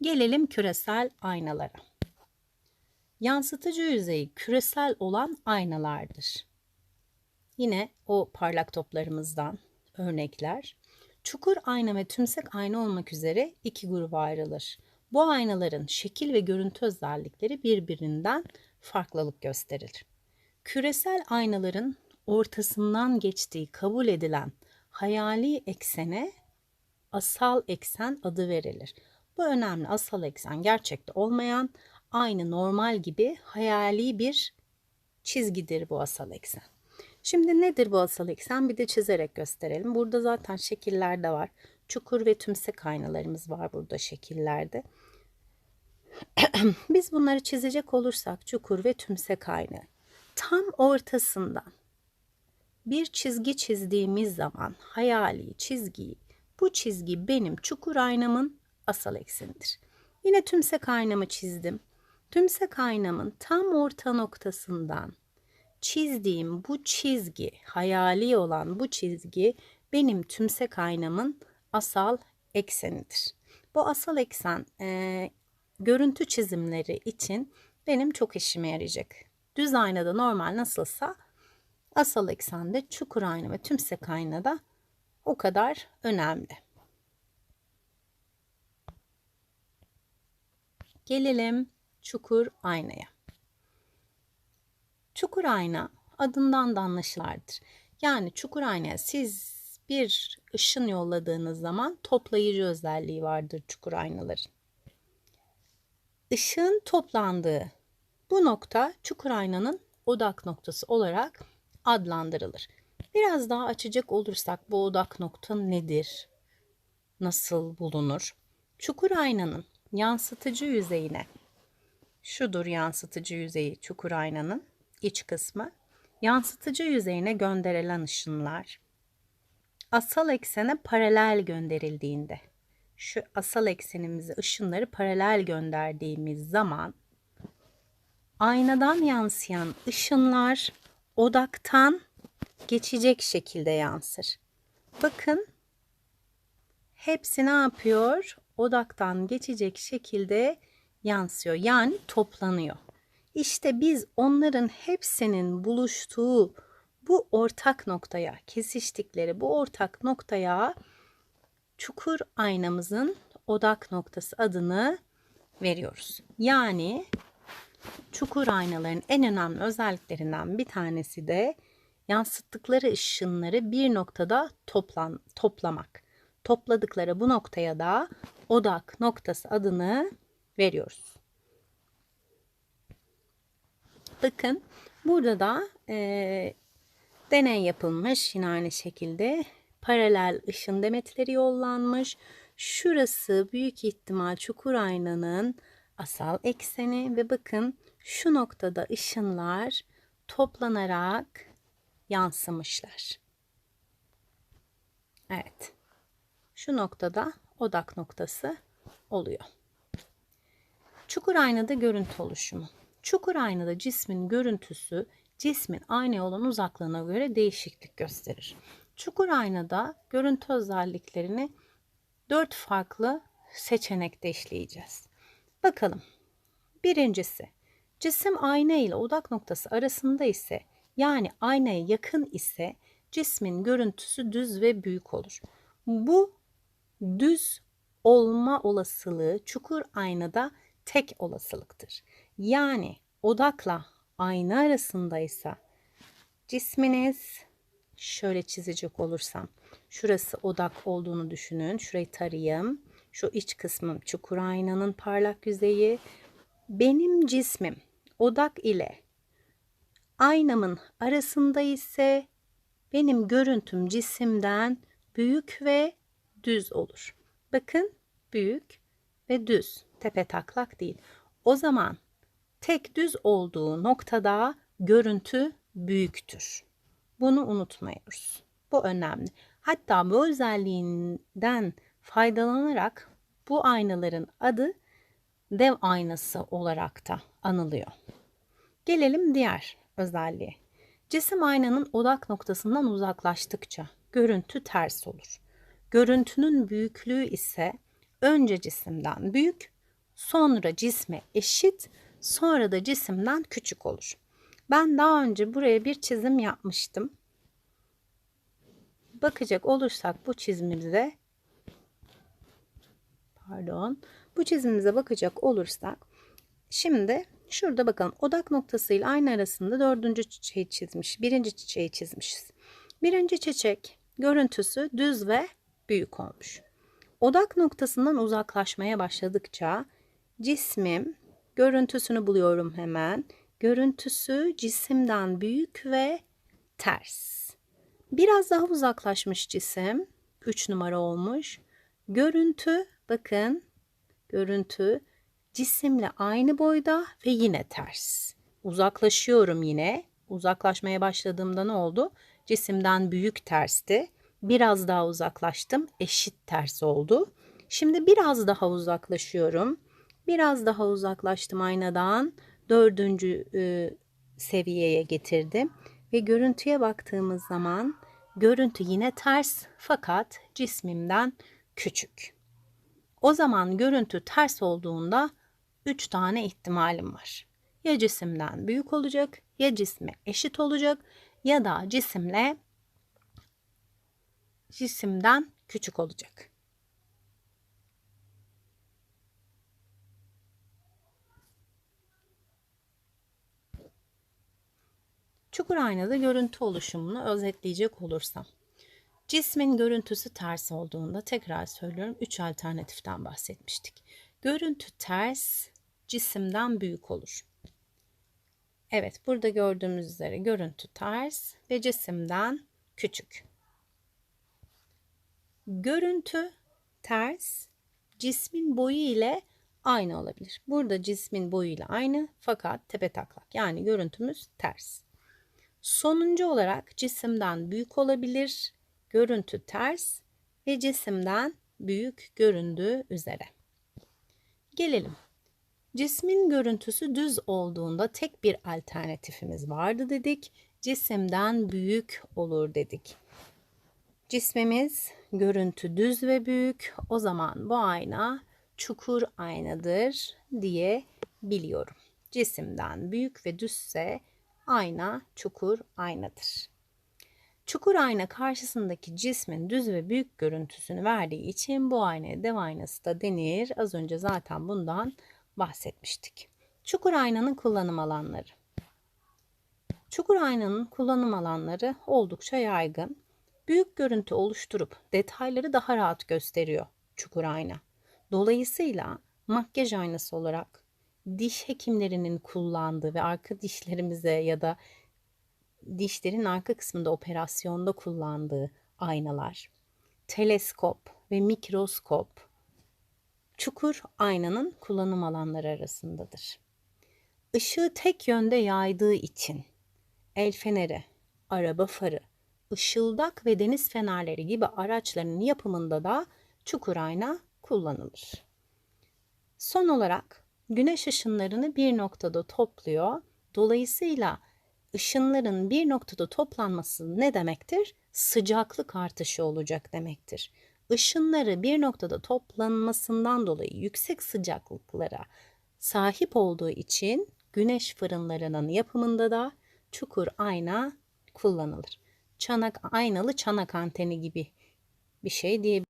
Gelelim küresel aynalara. Yansıtıcı yüzeyi küresel olan aynalardır. Yine o parlak toplarımızdan örnekler. Çukur ayna ve tümsek ayna olmak üzere iki gruba ayrılır. Bu aynaların şekil ve görüntü özellikleri birbirinden farklılık gösterir. Küresel aynaların ortasından geçtiği kabul edilen hayali eksene asal eksen adı verilir. Bu önemli asal eksen gerçekte olmayan aynı normal gibi hayali bir çizgidir bu asal eksen. Şimdi nedir bu asal eksen? Bir de çizerek gösterelim. Burada zaten şekiller de var. Çukur ve tümsek aynalarımız var burada şekillerde. Biz bunları çizecek olursak çukur ve tümsek ayna tam ortasından bir çizgi çizdiğimiz zaman hayali çizgiyi bu çizgi benim çukur aynamın asal eksenidir. Yine tümsek aynamı çizdim. Tümsek aynamın tam orta noktasından çizdiğim bu çizgi, hayali olan bu çizgi benim tümsek aynamın asal eksenidir. Bu asal eksen e, görüntü çizimleri için benim çok işime yarayacak. Düz aynada normal nasılsa asal eksende çukur ayna ve tümsek aynada o kadar önemli. Gelelim çukur aynaya. Çukur ayna adından da anlaşılardır. Yani çukur aynaya siz bir ışın yolladığınız zaman toplayıcı özelliği vardır çukur aynaların. Işığın toplandığı bu nokta çukur aynanın odak noktası olarak adlandırılır. Biraz daha açacak olursak bu odak nokta nedir? Nasıl bulunur? Çukur aynanın yansıtıcı yüzeyine şudur yansıtıcı yüzeyi çukur aynanın iç kısmı. Yansıtıcı yüzeyine gönderilen ışınlar asal eksene paralel gönderildiğinde şu asal eksenimizi ışınları paralel gönderdiğimiz zaman aynadan yansıyan ışınlar odaktan geçecek şekilde yansır. Bakın hepsi ne yapıyor? Odaktan geçecek şekilde yansıyor. Yani toplanıyor. İşte biz onların hepsinin buluştuğu bu ortak noktaya, kesiştikleri bu ortak noktaya çukur aynamızın odak noktası adını veriyoruz. Yani çukur aynaların en önemli özelliklerinden bir tanesi de yansıttıkları ışınları bir noktada toplan, toplamak. Topladıkları bu noktaya da odak noktası adını veriyoruz. Bakın burada da e, deney yapılmış yine aynı şekilde paralel ışın demetleri yollanmış. Şurası büyük ihtimal çukur aynanın asal ekseni ve bakın şu noktada ışınlar toplanarak yansımışlar. Evet. Şu noktada odak noktası oluyor. Çukur aynada görüntü oluşumu. Çukur aynada cismin görüntüsü cismin aynaya olan uzaklığına göre değişiklik gösterir. Çukur aynada görüntü özelliklerini dört farklı seçenekte işleyeceğiz. Bakalım. Birincisi, cisim ayna ile odak noktası arasında ise yani aynaya yakın ise cismin görüntüsü düz ve büyük olur. Bu düz olma olasılığı çukur aynada tek olasılıktır. Yani odakla ayna arasındaysa cisminiz şöyle çizecek olursam şurası odak olduğunu düşünün. Şurayı tarayayım. Şu iç kısmım çukur aynanın parlak yüzeyi. Benim cismim odak ile aynamın arasında ise benim görüntüm cisimden büyük ve düz olur. Bakın büyük ve düz. Tepe taklak değil. O zaman tek düz olduğu noktada görüntü büyüktür. Bunu unutmuyoruz. Bu önemli. Hatta bu özelliğinden faydalanarak bu aynaların adı dev aynası olarak da anılıyor. Gelelim diğer özelliğe. Cisim aynanın odak noktasından uzaklaştıkça görüntü ters olur. Görüntünün büyüklüğü ise önce cisimden büyük, sonra cisme eşit, sonra da cisimden küçük olur. Ben daha önce buraya bir çizim yapmıştım. Bakacak olursak bu çizimimize pardon bu çizimimize bakacak olursak şimdi şurada bakalım odak noktasıyla aynı arasında dördüncü çiçeği çizmiş. Birinci çiçeği çizmişiz. Birinci çiçek görüntüsü düz ve büyük olmuş. Odak noktasından uzaklaşmaya başladıkça cismim görüntüsünü buluyorum hemen. Görüntüsü cisimden büyük ve ters. Biraz daha uzaklaşmış cisim. 3 numara olmuş. Görüntü bakın görüntü cisimle aynı boyda ve yine ters. Uzaklaşıyorum yine. Uzaklaşmaya başladığımda ne oldu? Cisimden büyük tersti. Biraz daha uzaklaştım. Eşit ters oldu. Şimdi biraz daha uzaklaşıyorum. Biraz daha uzaklaştım aynadan. Dördüncü e, seviyeye getirdim. Ve görüntüye baktığımız zaman görüntü yine ters fakat cismimden küçük. O zaman görüntü ters olduğunda 3 tane ihtimalim var. Ya cisimden büyük olacak, ya cisme eşit olacak ya da cisimle cisimden küçük olacak. Çukur aynada görüntü oluşumunu özetleyecek olursam. Cismin görüntüsü ters olduğunda tekrar söylüyorum 3 alternatiften bahsetmiştik. Görüntü ters cisimden büyük olur. Evet burada gördüğümüz üzere görüntü ters ve cisimden küçük. Görüntü ters cismin boyu ile aynı olabilir. Burada cismin boyu ile aynı fakat tepe taklak yani görüntümüz ters. Sonuncu olarak cisimden büyük olabilir, görüntü ters ve cisimden büyük göründüğü üzere. Gelelim. Cismin görüntüsü düz olduğunda tek bir alternatifimiz vardı dedik. Cisimden büyük olur dedik. Cismimiz görüntü düz ve büyük. O zaman bu ayna çukur aynadır diye biliyorum. Cisimden büyük ve düzse ayna çukur aynadır. Çukur ayna karşısındaki cismin düz ve büyük görüntüsünü verdiği için bu aynaya dev aynası da denir. Az önce zaten bundan bahsetmiştik. Çukur aynanın kullanım alanları. Çukur aynanın kullanım alanları oldukça yaygın. Büyük görüntü oluşturup detayları daha rahat gösteriyor çukur ayna. Dolayısıyla makyaj aynası olarak diş hekimlerinin kullandığı ve arka dişlerimize ya da dişlerin arka kısmında operasyonda kullandığı aynalar, teleskop ve mikroskop çukur aynanın kullanım alanları arasındadır. Işığı tek yönde yaydığı için el feneri, araba farı, ışıldak ve deniz fenerleri gibi araçların yapımında da çukur ayna kullanılır. Son olarak güneş ışınlarını bir noktada topluyor. Dolayısıyla ışınların bir noktada toplanması ne demektir? Sıcaklık artışı olacak demektir. Işınları bir noktada toplanmasından dolayı yüksek sıcaklıklara sahip olduğu için güneş fırınlarının yapımında da çukur ayna kullanılır. Çanak aynalı çanak anteni gibi bir şey diye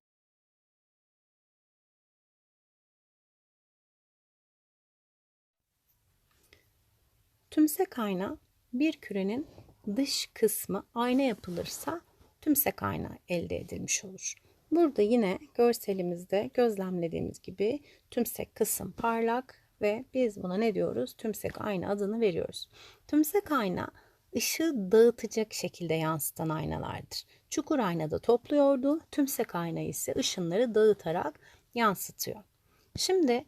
Tümsek ayna bir kürenin dış kısmı ayna yapılırsa tümsek ayna elde edilmiş olur. Burada yine görselimizde gözlemlediğimiz gibi tümsek kısım parlak ve biz buna ne diyoruz? Tümsek ayna adını veriyoruz. Tümsek ayna ışığı dağıtacak şekilde yansıtan aynalardır. Çukur aynada topluyordu, tümsek ayna ise ışınları dağıtarak yansıtıyor. Şimdi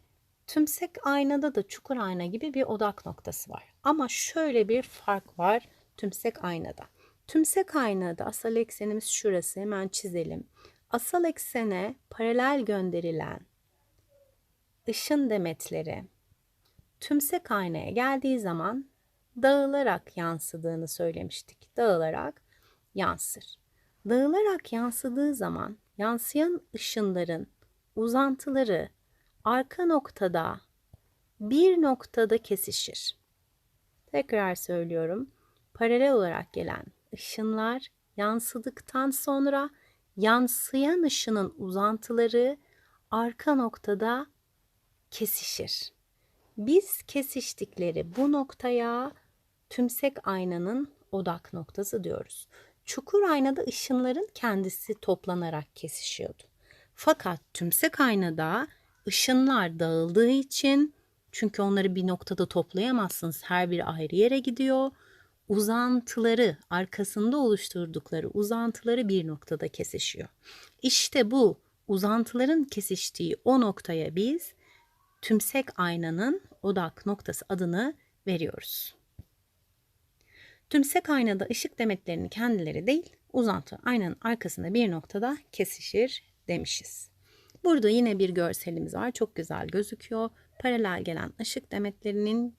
Tümsek aynada da çukur ayna gibi bir odak noktası var. Ama şöyle bir fark var tümsek aynada. Tümsek aynada asal eksenimiz şurası hemen çizelim. Asal eksene paralel gönderilen ışın demetleri tümsek aynaya geldiği zaman dağılarak yansıdığını söylemiştik. Dağılarak yansır. Dağılarak yansıdığı zaman yansıyan ışınların uzantıları arka noktada bir noktada kesişir. Tekrar söylüyorum. Paralel olarak gelen ışınlar yansıdıktan sonra yansıyan ışının uzantıları arka noktada kesişir. Biz kesiştikleri bu noktaya tümsek aynanın odak noktası diyoruz. Çukur aynada ışınların kendisi toplanarak kesişiyordu. Fakat tümsek aynada ışınlar dağıldığı için çünkü onları bir noktada toplayamazsınız. Her biri ayrı yere gidiyor. Uzantıları, arkasında oluşturdukları uzantıları bir noktada kesişiyor. İşte bu uzantıların kesiştiği o noktaya biz tümsek aynanın odak noktası adını veriyoruz. Tümsek aynada ışık demetlerini kendileri değil, uzantı aynanın arkasında bir noktada kesişir demişiz. Burada yine bir görselimiz var. Çok güzel gözüküyor. Paralel gelen ışık demetlerinin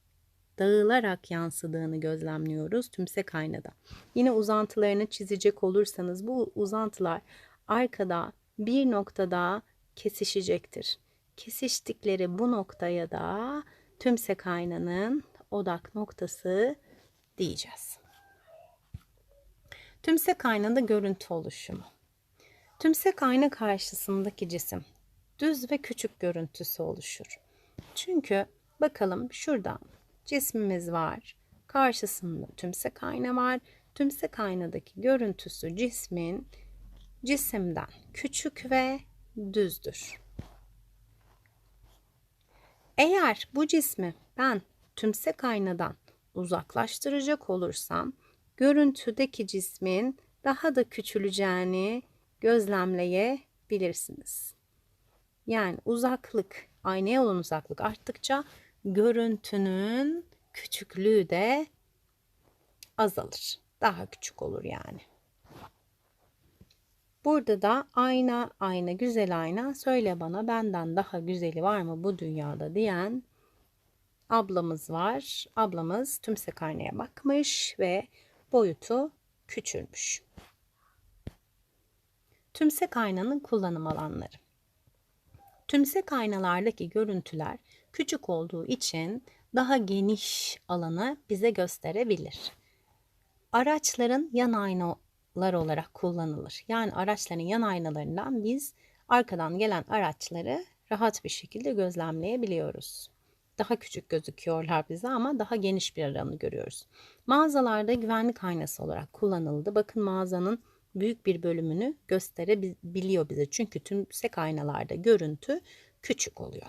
dağılarak yansıdığını gözlemliyoruz tümsek aynada. Yine uzantılarını çizecek olursanız bu uzantılar arkada bir noktada kesişecektir. Kesiştikleri bu noktaya da tümsek aynanın odak noktası diyeceğiz. Tümsek aynada görüntü oluşumu. Tümsek ayna karşısındaki cisim düz ve küçük görüntüsü oluşur. Çünkü bakalım şurada cismimiz var. Karşısında tümsek ayna var. Tümsek aynadaki görüntüsü cismin cisimden küçük ve düzdür. Eğer bu cismi ben tümsek aynadan uzaklaştıracak olursam görüntüdeki cismin daha da küçüleceğini gözlemleyebilirsiniz. Yani uzaklık, aynaya olan uzaklık arttıkça görüntünün küçüklüğü de azalır. Daha küçük olur yani. Burada da ayna, ayna, güzel ayna söyle bana benden daha güzeli var mı bu dünyada diyen ablamız var. Ablamız tümsek aynaya bakmış ve boyutu küçülmüş. Tümsek aynanın kullanım alanları. Tümsek aynalardaki görüntüler küçük olduğu için daha geniş alanı bize gösterebilir. Araçların yan aynalar olarak kullanılır. Yani araçların yan aynalarından biz arkadan gelen araçları rahat bir şekilde gözlemleyebiliyoruz. Daha küçük gözüküyorlar bize ama daha geniş bir alanı görüyoruz. Mağazalarda güvenlik aynası olarak kullanıldı. Bakın mağazanın büyük bir bölümünü gösterebiliyor bize. Çünkü tümsek aynalarda görüntü küçük oluyor.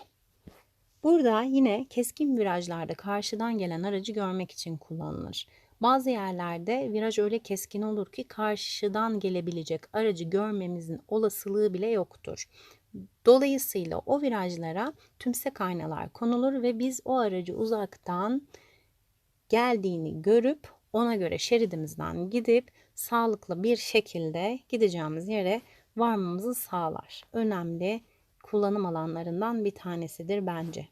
Burada yine keskin virajlarda karşıdan gelen aracı görmek için kullanılır. Bazı yerlerde viraj öyle keskin olur ki karşıdan gelebilecek aracı görmemizin olasılığı bile yoktur. Dolayısıyla o virajlara tümsek aynalar konulur ve biz o aracı uzaktan geldiğini görüp ona göre şeridimizden gidip sağlıklı bir şekilde gideceğimiz yere varmamızı sağlar. Önemli kullanım alanlarından bir tanesidir bence.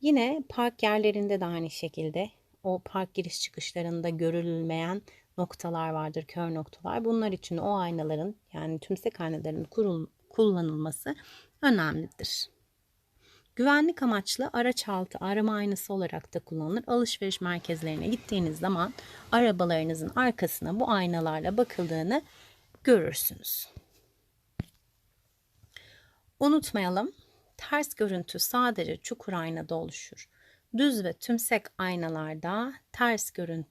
Yine park yerlerinde de aynı şekilde o park giriş çıkışlarında görülmeyen noktalar vardır, kör noktalar. Bunlar için o aynaların yani tümsek aynaların kurul, kullanılması önemlidir. Güvenlik amaçlı araç altı arama aynası olarak da kullanılır. Alışveriş merkezlerine gittiğiniz zaman arabalarınızın arkasına bu aynalarla bakıldığını görürsünüz. Unutmayalım, ters görüntü sadece çukur aynada oluşur. Düz ve tümsek aynalarda ters görüntü